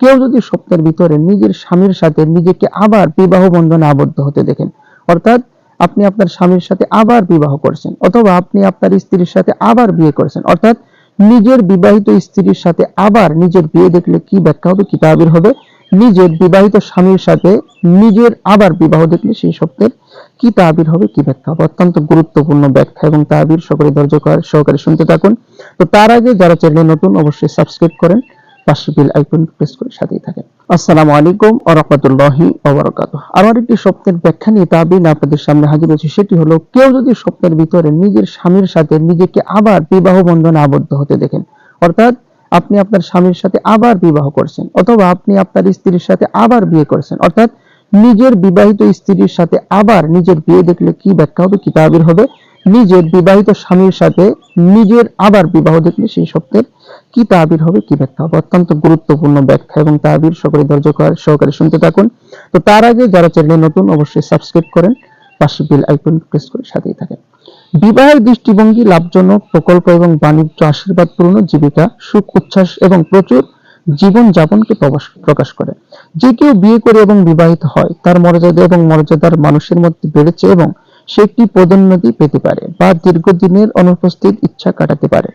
কেউ যদি স্বপ্নের ভিতরে নিজের স্বামীর সাথে নিজেকে আবার বিবাহ বন্ধনে আবদ্ধ হতে দেখেন, অর্থাৎ আপনি আপনার স্বামীর সাথে আবার বিবাহ করছেন, অথবা আপনি আপনার স্ত্রীর সাথে আবার বিয়ে করছেন, অর্থাৎ নিজের বিবাহিত স্ত্রীর সাথে আবার নিজের বিয়ে দেখলে কি ব্যাখ্যা হবে, কি তাবির হবে? নিজের বিবাহিত স্বামীর সাথে নিজের আবার বিবাহ দেখলে সেই স্বপ্নের কি তাবির হবে, কি ব্যাখ্যা হবে? অত্যন্ত গুরুত্বপূর্ণ ব্যাখ্যা এবং তাবির সকলে ধৈর্য কর- সহকারে শুনতে থাকুন। তো তার আগে যারা চ্যানেলে নতুন, অবশ্যই সাবস্ক্রাইব করেন। পাশে বেল আইকন প্রেস করে সাথেই থাকেন। আসসালামু আলাইকুম ওয়া রাহমাতুল্লাহি ওয়া বারাকাতুহু। আমার একটি স্বপ্নের ব্যাখ্যা নিয়ে তাবিন আপনাদের সামনে হাজির হয়েছে, সেটি হলো কেউ যদি স্বপ্নের ভিতরে নিজের স্বামীর সাথে নিজেকে আবার বিবাহ বন্ধনে আবদ্ধ হতে দেখেন, অর্থাৎ আপনি আপনার স্বামীর সাথে আবার বিবাহ করছেন অথবা আপনি আপনার স্ত্রীর সাথে আবার বিয়ে করছেন, অর্থাৎ নিজের বিবাহিত স্ত্রীর সাথে আবার নিজের বিয়ে দেখলে কি ব্যাখ্যা হবে, কি তাবির হবে? নিজের বিবাহিত স্বামীর সাথে নিজের আবার বিবাহ দেখলে সেই স্বপ্নের কি তাবির হবে, কি ব্যাখ্যা হবে? অত্যন্ত গুরুত্বপূর্ণ ব্যাখ্যা এবং তাবির সকলে ধৈর্য কর- সহকারে শুনতে থাকুন। তো তার আগে যারা চ্যানেলে নতুন, অবশ্যই সাবস্ক্রাইব করেন, পাশে বেল আইকন প্রেস করে সাথেই থাকেন। বিবাহের দৃষ্টিভঙ্গি লাভজনক প্রকল্প এবং বাণিজ্য আশীর্বাদ পূর্ণ জীবিকা, সুখ, উচ্ছ্বাস এবং প্রচুর জীবন যাপনকে প্রকাশ করে। যে কেউ বিয়ে করে এবং বিবাহিত হয়, তার মর্যাদা এবং মর্যাদার মানুষের মধ্যে বেড়েছে এবং সে একটি পদোন্নতি পেতে পারে বা দীর্ঘদিনের অনুপস্থিত ইচ্ছা কাটাতে পারে।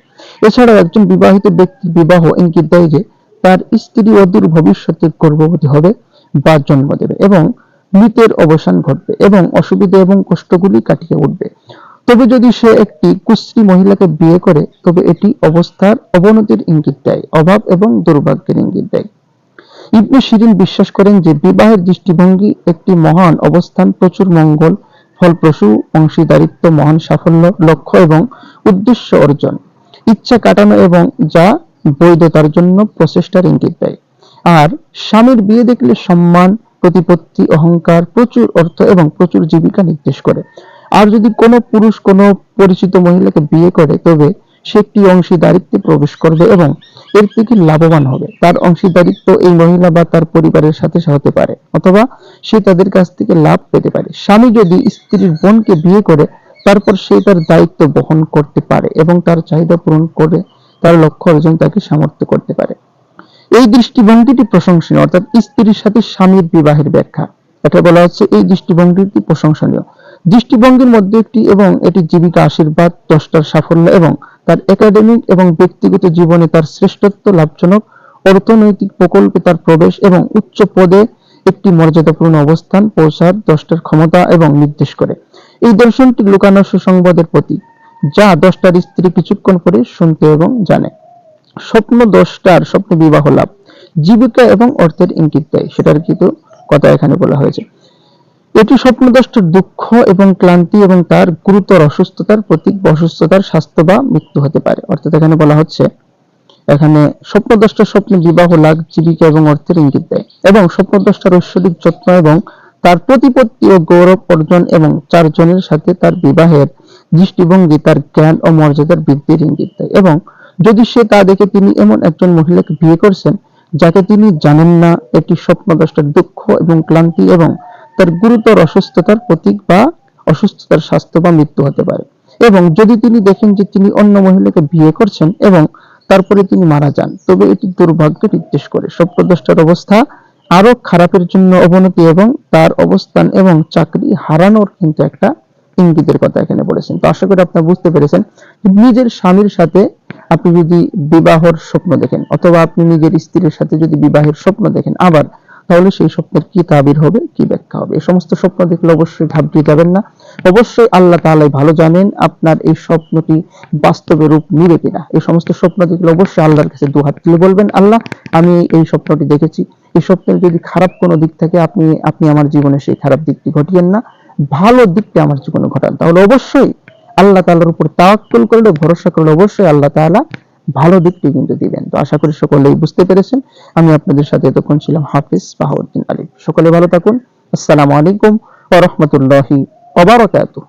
এছাড়াও একজন বিবাহিত ব্যক্তির বিবাহ ইঙ্গিত দেয় যে, তার স্ত্রী অদূর ভবিষ্যতে গর্ভবতী হবে বা জন্ম দেবে এবং মৃতের অবসান ঘটবে এবং অসুবিধা এবং কষ্টগুলি কাটিয়ে উঠবে। তবে যদি সে একটি কুশ্রী মহিলাকে বিয়ে করে, তবে এটি অবস্থার অবনতির ইঙ্গিত দেয়, অভাব এবং দুর্ভাগ্যের ইঙ্গিত দেয়। ইবনে শিরিন বিশ্বাস করেন যে, বিবাহের দৃষ্টিভঙ্গি একটি মহান অবস্থান, প্রচুর মঙ্গল ফলপ্রসূ, অংশীদারিত্ব, মহান সাফল্য, লক্ষ্য এবং উদ্দেশ্য অর্জন। ইচ্ছা কাটানো এবং যা বৈধতার জন্য প্রচেষ্টার ইঙ্গিত দেয়। আর স্বামীর বিয়ে দেখলে সম্মান, প্রতিপত্তি, অহংকার, প্রচুর অর্থ এবং প্রচুর জীবিকা নির্দেশ করে। আর যদি কোনো পুরুষ কোনো পরিচিত মহিলাকে বিয়ে করে, তবে সে একটি অংশীদারিত্বে প্রবেশ করবে এবং এর থেকে লাভবান হবে। তার অংশীদারিত্ব এই মহিলা বা তার পরিবারের সাথে হতে পারে, অথবা সে তাদের কাছ থেকে লাভ পেতে পারে। স্বামী যদি স্ত্রীর বোনকে বিয়ে করে, তারপর সে তার দায়িত্ব বহন করতে পারে এবং তার চাহিদা পূরণ করে তার লক্ষ্য অর্জন তাকে সামর্থ্য করতে পারে। এই দৃষ্টিভঙ্গিটি প্রশংসনীয়, অর্থাৎ স্ত্রীর সাথে স্বামীর বিবাহের ব্যাখ্যা। এটা বলা হচ্ছে এই দৃষ্টিভঙ্গিটি প্রশংসনীয়। দৃষ্টিভঙ্গির মধ্যে একটি এবং এটি জীবিকা আশীর্বাদ, দশটার সাফল্য এবং তার একাডেমিক এবং ব্যক্তিগত জীবনে তার শ্রেষ্ঠত্ব লাভজনক, অর্থনৈতিক প্রকল্পে তার প্রবেশ এবং উচ্চ পদে একটি মর্যাদাপূর্ণ অবস্থান পৌঁছার দশটার ক্ষমতা এবং নির্দেশ করে। এই দর্শনটি লুকানো সুসংবাদের প্রতীক, যা দশটার স্ত্রী কিছুক্ষণ পরে শুনতে এবং জানে। স্বপ্ন দশটার স্বপ্ন বিবাহ লাভ, জীবিকা এবং অর্থের ইঙ্গিত দেয়। সেটার কিন্তু কথা এখানে বলা হয়েছে। এটি স্বপ্নদ্রষ্টার দুঃখ এবং ক্লান্তি এবং তার গুরুতর অসুস্থতার প্রতীক বা অসুস্থতার স্বাস্থ্য বা মৃত্যু হতে পারে। অর্থাৎ এখানে বলা হচ্ছে, এখানে স্বপ্নদ্রষ্টার স্বপ্নে বিবাহ লাভ জীবিকা এবং অর্থের ইঙ্গিত দেয় এবং স্বপ্নদ্রষ্টার ঐশ্বরিক যত্ন এবং তার প্রতিপত্তি ও গৌরব অর্জন এবং চারজনের সাথে তার বিবাহের দৃষ্টিভঙ্গি, তার জ্ঞান ও মর্যাদার বৃদ্ধির ইঙ্গিত দেয় এবং যদি সে তা দেখে তিনি এমন একজন মহিলাকে বিয়ে করছেন, যাকে তিনি জানেন না, এটি স্বপ্নদ্রষ্টার দুঃখ এবং ক্লান্তি এবং তার গুরুতর অসুস্থতার প্রতীক বা অসুস্থতার স্বাস্থ্য বা মৃত্যু হতে পারে। এবং যদি তিনি দেখেন যে তিনি অন্য মহিলাকে বিয়ে করছেন এবং তারপরে তিনি মারা যান, তবে এটি দুর্ভাগ্য নির্দেশ করে। স্বপ্নদ্রষ্টার অবস্থা আরও খারাপের জন্য অবনতি এবং তার অবস্থান এবং চাকরি হারানোর কিন্তু একটা ইঙ্গিতের কথা এখানে বলেছেন। তো আশা করি আপনারা বুঝতে পেরেছেন নিজের স্বামীর সাথে আপনি যদি বিবাহর স্বপ্ন দেখেন, অথবা আপনি নিজের স্ত্রীর সাথে যদি বিবাহের স্বপ্ন দেখেন, আবার তাহলে সেই স্বপ্নের কি তাবির হবে, কি ব্যাখ্যা হবে? এই সমস্ত স্বপ্ন দেখলে অবশ্যই ঘাবড়িয়ে যাবেন না। অবশ্যই আল্লাহ তাআলাই ভালো জানেন আপনার এই স্বপ্নটি বাস্তবে রূপ নিবে কিনা। এই সমস্ত স্বপ্ন দেখলে অবশ্যই আল্লাহর কাছে দু হাত তুলে বলবেন, আল্লাহ, আমি এই স্বপ্নটি দেখেছি। এই স্বপ্নের যদি খারাপ কোনো দিক থাকে, আপনি আপনি আমার জীবনে সেই খারাপ দিকটি ঘটিয়েন না। ভালো দিকটি আমার জীবনে ঘটান। তাহলে অবশ্যই আল্লাহ তাআলার উপর তাওয়াক্কুল করলে, ভরসা করলে অবশ্যই আল্লাহ তাআলা ভালো দিকটি কিন্তু দিবেন। তো আশা করি সকলেই বুঝতে পেরেছেন। আমি আপনাদের সাথে এতক্ষণ ছিলাম হাফিজ বাহাউদ্দিন আলী। সকলে ভালো থাকুন। আসসালামু আলাইকুম ওয়া রাহমাতুল্লাহি ওয়া বারাকাতুহু।